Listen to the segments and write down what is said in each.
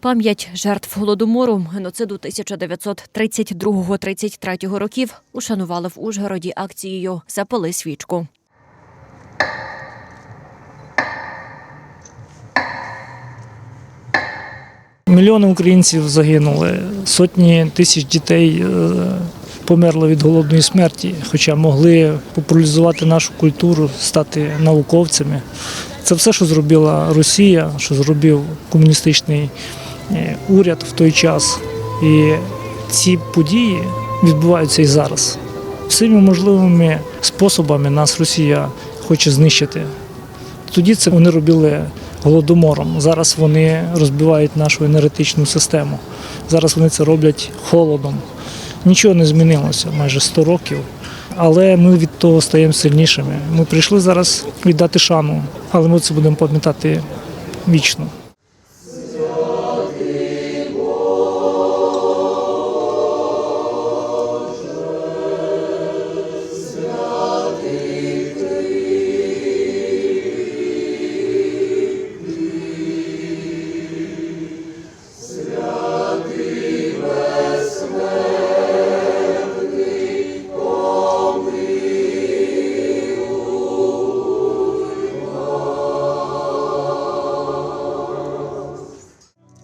Пам'ять жертв голодомору геноциду 1932-33 років ушанували в Ужгороді акцією Запали свічку. Мільйони українців загинули, сотні тисяч дітей е, померли від голодної смерті, хоча могли популяризувати нашу культуру, стати науковцями. Це все, що зробила Росія, що зробив комуністичний уряд в той час. І ці події відбуваються і зараз. Всіми можливими способами нас Росія хоче знищити. Тоді це вони робили голодомором. Зараз вони розбивають нашу енергетичну систему. Зараз вони це роблять холодом. Нічого не змінилося майже 100 років. Але ми від того стаємо сильнішими. Ми прийшли зараз віддати шану, але ми це будемо пам'ятати вічно.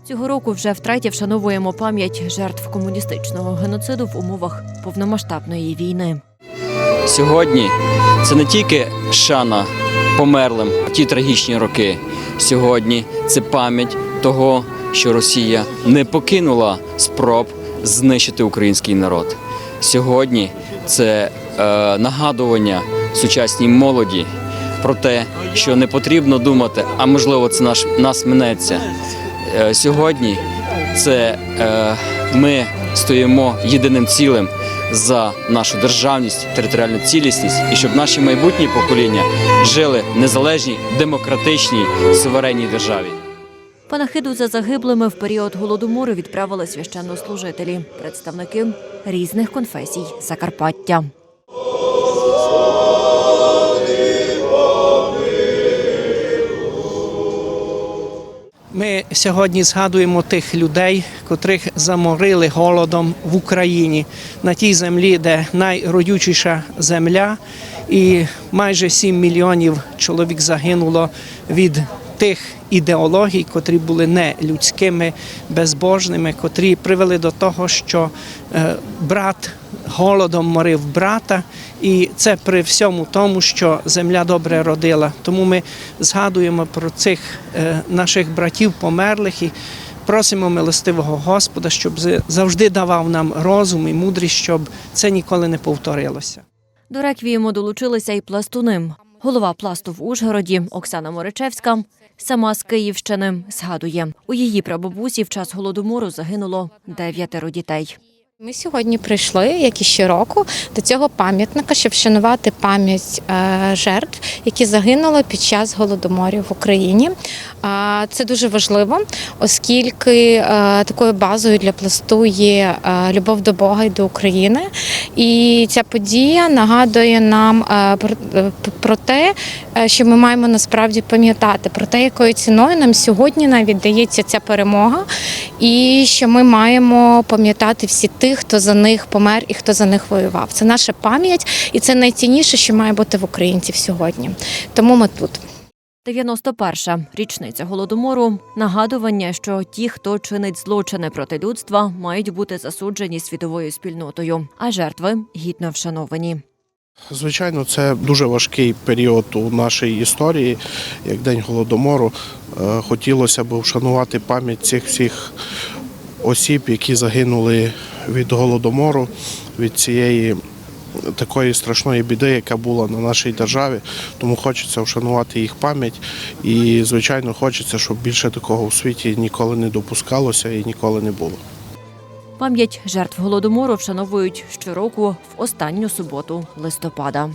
Цього року вже втретє вшановуємо пам'ять жертв комуністичного геноциду в умовах повномасштабної війни. Сьогодні це не тільки шана померлим в ті трагічні роки. Сьогодні це пам'ять того, що Росія не покинула спроб знищити український народ. Сьогодні це е, нагадування сучасній молоді про те, що не потрібно думати, а можливо, це наш нас минеться. Е, сьогодні це е, ми стоїмо єдиним цілим за нашу державність, територіальну цілісність і щоб наші майбутні покоління жили в незалежній, демократичній, суверенній державі. Панахиду за загиблими в період голодомору відправили священнослужителі, представники різних конфесій Закарпаття. Ми сьогодні згадуємо тих людей, котрих заморили голодом в Україні на тій землі, де найродючіша земля, і майже 7 мільйонів чоловік загинуло від тих ідеологій, котрі були не людськими, безбожними, котрі привели до того, що е, брат голодом морив брата, і це при всьому тому, що земля добре родила. Тому ми згадуємо про цих е, наших братів померлих і просимо милостивого Господа, щоб завжди давав нам розум і мудрість, щоб це ніколи не повторилося. До реквієму долучилися і пластуни. Голова пласту в Ужгороді Оксана Моричевська, сама з Київщини, згадує, у її прабабусі в час голодомору загинуло дев'ятеро дітей. Ми сьогодні прийшли, як і щороку, до цього пам'ятника, щоб вшанувати пам'ять е, жертв, які загинули під час голодоморів в Україні. Це дуже важливо, оскільки е, такою базою для пласту є е, любов до Бога і до України. І ця подія нагадує нам про- те, що ми маємо насправді пам'ятати про те, якою ціною нам сьогодні навіть дається ця перемога, і що ми маємо пам'ятати всі тих, хто за них помер і хто за них воював. Це наша пам'ять, і це найцінніше, що має бути в українців сьогодні. Тому ми тут. 91-ша річниця голодомору нагадування, що ті, хто чинить злочини проти людства, мають бути засуджені світовою спільнотою, а жертви гідно вшановані. Звичайно, це дуже важкий період у нашій історії, як День голодомору. Е, Хотілося б вшанувати пам'ять цих всіх осіб, які загинули від голодомору, від цієї такої страшної біди, яка була на нашій державі. Тому хочеться вшанувати їх пам'ять. І, звичайно, хочеться, щоб більше такого у світі ніколи не допускалося і ніколи не було. Пам'ять жертв голодомору вшановують щороку в останню суботу листопада.